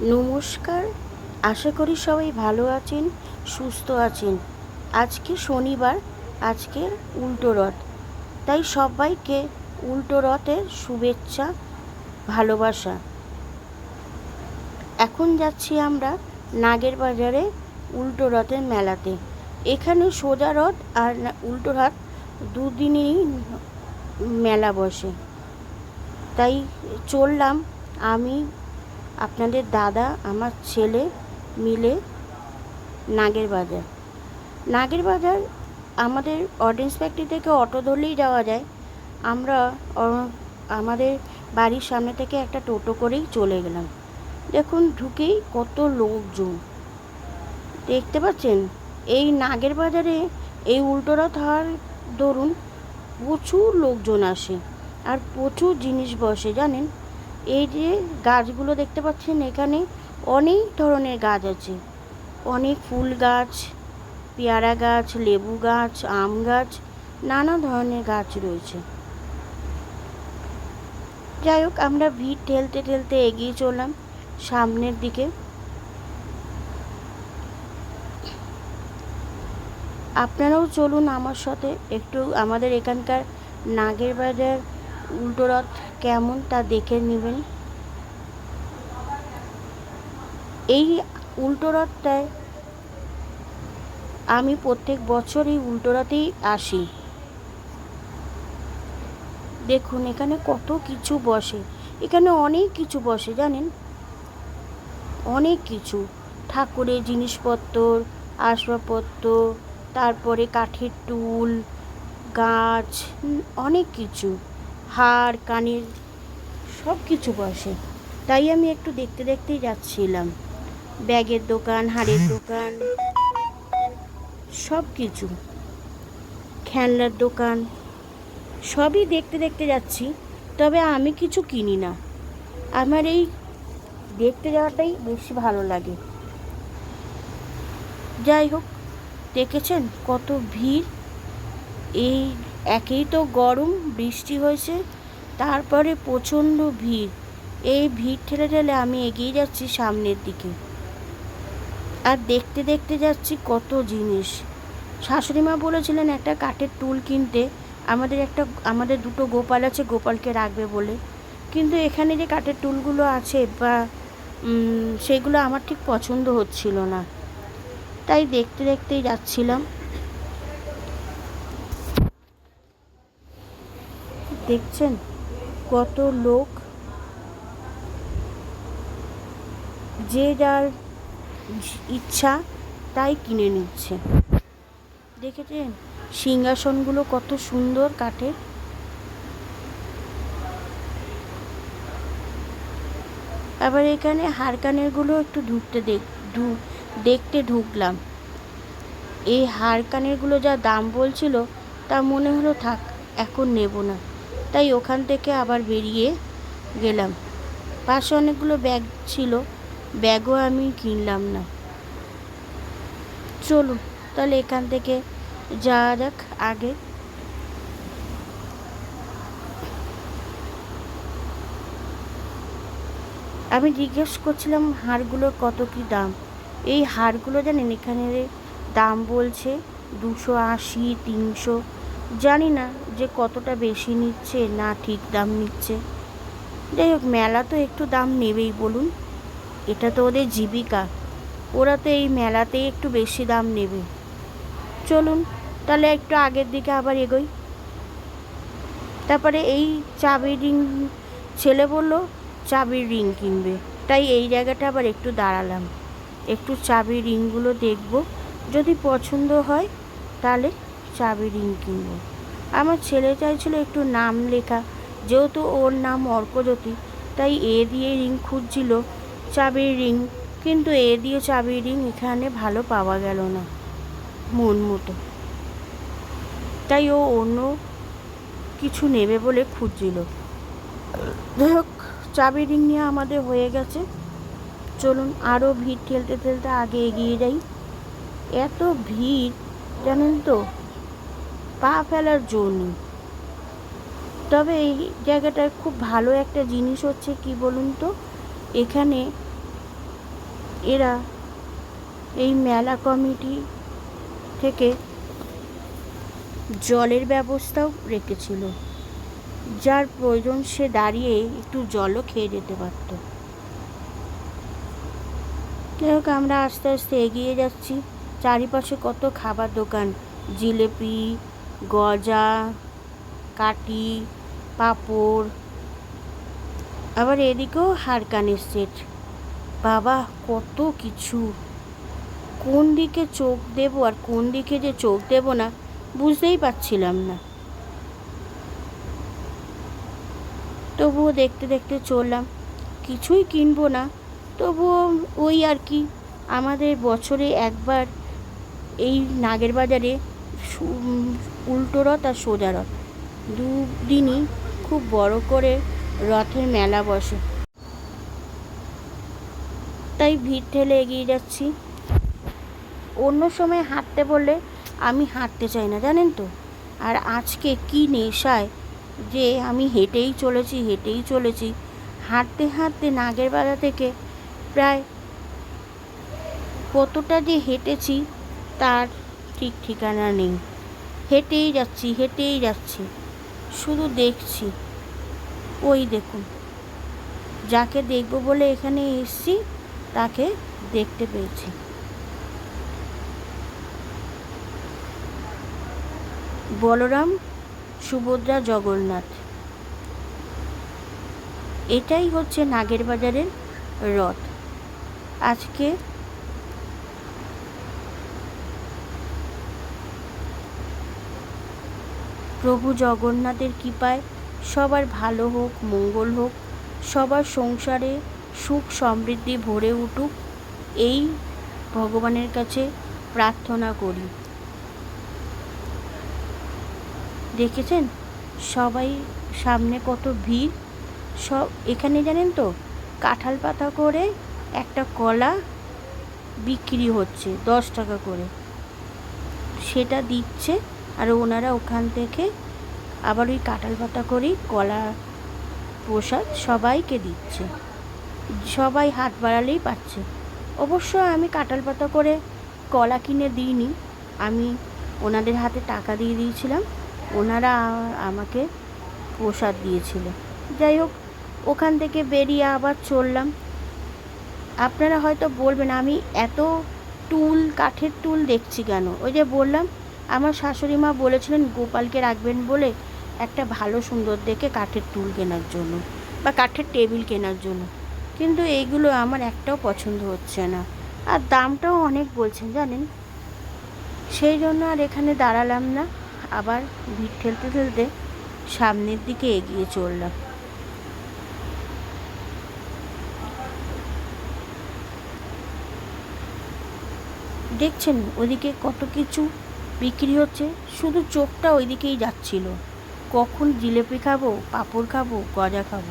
নমস্কার। আশা করি সবাই ভালো আছেন, সুস্থ আছেন। আজকে শনিবার, আজকে উল্টো রথ। তাই সবাইকে উল্টো রথের শুভেচ্ছা, ভালোবাসা। এখন যাচ্ছি আমরা নাগের বাজারে উল্টো রথের মেলাতে। এখানে সোজা রথ আর উল্টো রথ দুদিনই মেলা বসে। তাই চললাম আমি আপনাদের দাদা, আমার ছেলে মিলে নাগের বাজার। নাগের বাজার আমাদের অডিয়েন্স ফ্যাক্টরি থেকে অটো ধরলেই যাওয়া যায়। আমরা আমাদের বাড়ির সামনে থেকে একটা টোটো করেই চলে গেলাম। দেখুন, ঢুকেই কত লোকজন। দেখতে পাচ্ছেন? এই নাগের বাজারে এই উল্টোরথ হওয়ার দরুন প্রচুর লোকজন আসে। আর প্রচুর জিনিস বসে, জানেন? এই যে গাছগুলো দেখতে পাচ্ছেন এখানে, অনেক ধরনের গাছ আছে। অনেক ফুল গাছ, পেয়ারা গাছ, লেবু গাছ, আম গাছ, নানা ধরনের গাছ রয়েছে। যাই হোক, আমরা ভিড় ঠেলতে ঠেলতে এগিয়ে চললাম সামনের দিকে। আপনারাও চলুন আমার সাথে, একটু আমাদের এখানকার নাগের বাজার উল্টো রথ কেমন তা দেখে নেবেন। এই উল্টো রথটায় আমি প্রত্যেক বছর এই উল্টো রথেই আসি। দেখুন, এখানে কত কিছু বসে। এখানে অনেক কিছু বসে, জানেন? অনেক কিছু। ঠাকুরের জিনিসপত্র আসবাবপত্র তারপরে কাঠের টুল, গাছ অনেক কিছু। হার কানের সব কিছু বসে। তাই আমি একটু দেখতে দেখতেই যাচ্ছিলাম। ব্যাগের দোকান হাড়ের দোকান সব কিছু খেলনার দোকান সবই দেখতে দেখতে যাচ্ছি। তবে আমি কিছু কিনি না। আমার এই দেখতে যাওয়াটাই বেশি ভালো লাগে। যাই হোক দেখেছেন কত ভিড়? এই একেই তো গরম, বৃষ্টি হয়েছে, তারপরে প্রচণ্ড ভিড়। এই ভিড় ঠেলে ঠেলে আমি এগিয়ে যাচ্ছি সামনের দিকে। আর দেখতে দেখতে যাচ্ছি কত জিনিস। শাশুড়ি মা বলেছিলেন, একটা কাঠের টুল কিনতে আমাদের একটা, আমাদের দুটো গোপাল আছে, গোপালকে রাখবে বলে। কিন্তু এখানে যে কাঠের টুলগুলো আছে বা সেগুলো আমার ঠিক পছন্দ হচ্ছিল না। তাই দেখতে দেখতেই যাচ্ছিলাম। দেখছেন কত লোক? যে যার ইচ্ছা তাই কিনে নিচ্ছে। দেখেছেন সিংহাসনগুলো কত সুন্দর কাঠের? আবার এখানে হারকানেরগুলো একটু ঢুকতে দেখ দেখতে ঢুকলাম। এই হারকানেরগুলো যা দাম বলছিল তা মনে হলো থাক, এখন নেব না। তাই ওখান থেকে আবার বেরিয়ে গেলাম। পাশে অনেকগুলো ব্যাগ ছিল, ব্যাগও আমি কিনলাম না। চলুন, তাহলে এখান থেকে যাওয়া যাক আগে। আমি জিজ্ঞেস করছিলাম হারগুলোর কত কি দাম? এই হারগুলো জানেন এখানে দাম বলছে দুশো আশি, তিনশো, জানি না। যে কতটা বেশি নিচ্ছে, না ঠিক দাম নিচ্ছে। যাই হোক, মেলা তো একটু দাম নেবেই, বলুন। এটা তো ওদের জীবিকা। ওরা তো এই মেলাতেই একটু বেশি দাম নেবে। চলুন, তাহলে একটু আগের দিকে আবার এগোই। তারপরে এই চাবির রিং, ছেলে বলল, চাবির রিং কিনবে। তাই এই জায়গাটা আবার একটু দাঁড়ালাম। একটু চাবির রিংগুলো দেখব। যদি পছন্দ হয়, তাহলে চাবির রিং কিনবো। আমার ছেলে চাইছিল একটু নাম লেখা, যেহেতু ওর নাম অর্কজ্যোতি, তাই এ দিয়ে রিং খুঁজছিল চাবির রিং, কিন্তু এ দিয়ে চাবির রিং এখানে ভালো পাওয়া গেল না, মন মতো। তাই ও অন্য কিছু নেবে বলে খুঁজছিল। যাই হোক চাবি রিং নিয়ে আমাদের হয়ে গেছে। চলুন আরও ভিড় ঠেলতে ঠেলতে আগে এগিয়ে যাই। এত ভিড়, জানেন তো? পা ফেলার জো তবে এই জায়গাটার খুব ভালো একটা জিনিস হচ্ছে কি বলুন তো, এখানে এরা এই মেলা কমিটি থেকে জলের ব্যবস্থাও রেখেছিল, যার প্রয়োজন সে দাঁড়িয়ে একটু জলও খেয়ে যেতে পারত। যাই হোক, আমরা আস্তে আস্তে এগিয়ে যাচ্ছি। চারিপাশে কত খাবার দোকান, জিলেপি গজা কাটি পাঁপড়। আবার এদিকেও হারকানের সেট বাবা, কত কিছু। কোন দিকে চোখ দেব আর কোন দিকে যে চোখ দেব না, বুঝতেই পারছিলাম না। তবুও দেখতে দেখতে চললাম, কিছুই কিনবো না। তবুও ওই আর কি, আমাদের বছরে একবার এই নাগের বাজারে উল্টো রথ আর সোজা রথ। দুদিনই খুব বড় করে রথের মেলা বসে। তাই ভিড় ঠেলে এগিয়ে যাচ্ছি। অন্য সময় হাঁটতে বললে আমি হাঁটতে চাই না, জানেন তো? আর আজকে কি নেশায় যে আমি হেঁটেই চলেছি হেঁটেই চলেছি। হাঁটতে হাঁটতে নাগের বাজার থেকে প্রায় কতটা যে হেঁটেছি তার ঠিক ঠিকানা নেই। হেঁটেই যাচ্ছি হেঁটেই যাচ্ছি। শুধু দেখছি। ওই দেখুন। যাকে দেখব বলে এখানে এসছি, তাকে দেখতে পেয়েছি। বলরাম সুভদ্রা জগন্নাথ। এটাই হচ্ছে নাগের বাজারের রথ। আজকে প্রভু জগন্নাথের কৃপায় সবার ভালো হোক, মঙ্গল হোক, সবার সংসারে সুখ সমৃদ্ধি ভরে উঠুক, এই ভগবানের কাছে প্রার্থনা করি। দেখেছেন? সবাই সামনে কত ভিড়। সব, এখানে জানেন তো, কাঁঠাল পাতা করে একটা কলা বিক্রি হচ্ছে দশ টাকা করে। সেটা দিচ্ছে আর ওনারা ওখান থেকে আবার ওই কাঁঠাল পাতা করেই কলা প্রসাদ সবাইকে দিচ্ছে। সবাই হাত বাড়ালেই পাচ্ছে অবশ্য আমি কাঁঠাল পাতা করে কলা কিনে দিইনি। আমি ওনাদের হাতে টাকা দিয়ে দিয়েছিলাম। ওনারা আমাকে প্রসাদ দিয়েছিল। যাই হোক, ওখান থেকে বেরিয়ে আবার চললাম। আপনারা হয়তো বলবেন, আমি এত টুল, কাঠের টুল দেখছি কেন? ওই যে বললাম আমার শাশুড়ি মা বলেছিলেন, গোপালকে রাখবেন বলে একটা ভালো সুন্দর দেখে কাঠের টুল কেনার জন্য বা কাঠের টেবিল কেনার জন্য। কিন্তু এইগুলো আমার একটাও পছন্দ হচ্ছে না। আর দামটাও অনেক বলছেন, জানেন? সেই জন্য আর এখানে দাঁড়ালাম না। আবার ভিড় ঠেলতে ঠেলতে সামনের দিকে এগিয়ে চললাম। দেখছেন, ওদিকে কত কিছু বিক্রি হচ্ছে, শুধু চোখটা ওইদিকেই যাচ্ছিল। কখন জিলেপি খাব, পাঁপড় খাব, গজা খাব।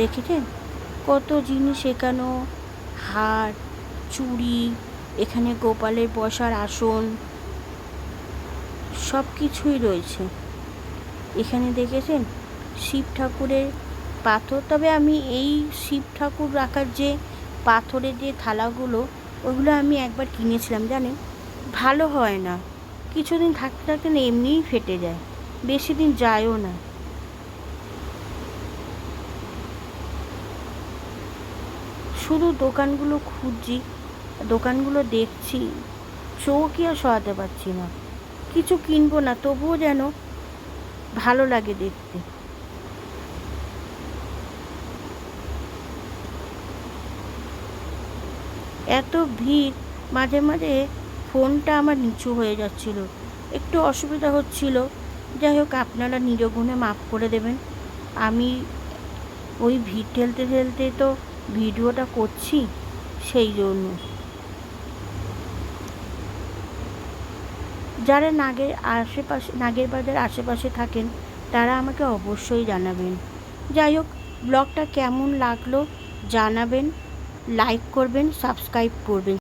দেখেছেন? কত জিনিস এখানো হার চুড়ি এখানে গোপালের বসার আসন সব কিছুই রয়েছে। এখানে দেখেছেন? শিব ঠাকুরের পাথর। তবে আমি এই শিব ঠাকুর রাখার যে পাথরের যে থালাগুলো, ওগুলো আমি একবার কিনেছিলাম, জানেন? ভালো হয় না। কিছুদিন থাকতে থাকতে না এমনিই ফেটে যায়। বেশি দিন যায়ও না। শুধু দোকানগুলো খুঁজছি দোকানগুলো দেখছি, চোখই আর সরাতে পারছি না। কিছু কিনবো না, তবুও যেন ভালো লাগে দেখতে। এত ভিড়, মাঝে মাঝে ফোনটা আমার নিচু হয়ে যাচ্ছিল। একটু অসুবিধা হচ্ছিল। যাই হোক, আপনারা নিরগুণে মাফ করে দেবেন। আমি ওই ভিড় ঠেলতে ঠেলতে তো ভিডিওটা করছি, সেই জন্য। যারা নাগের আশেপাশে, নাগের বাজার আশেপাশে থাকেন, তারা আমাকে অবশ্যই জানাবেন। যাই হোক, ব্লগটা কেমন লাগল জানাবেন লাইক করবেন সাবস্ক্রাইব করবেন।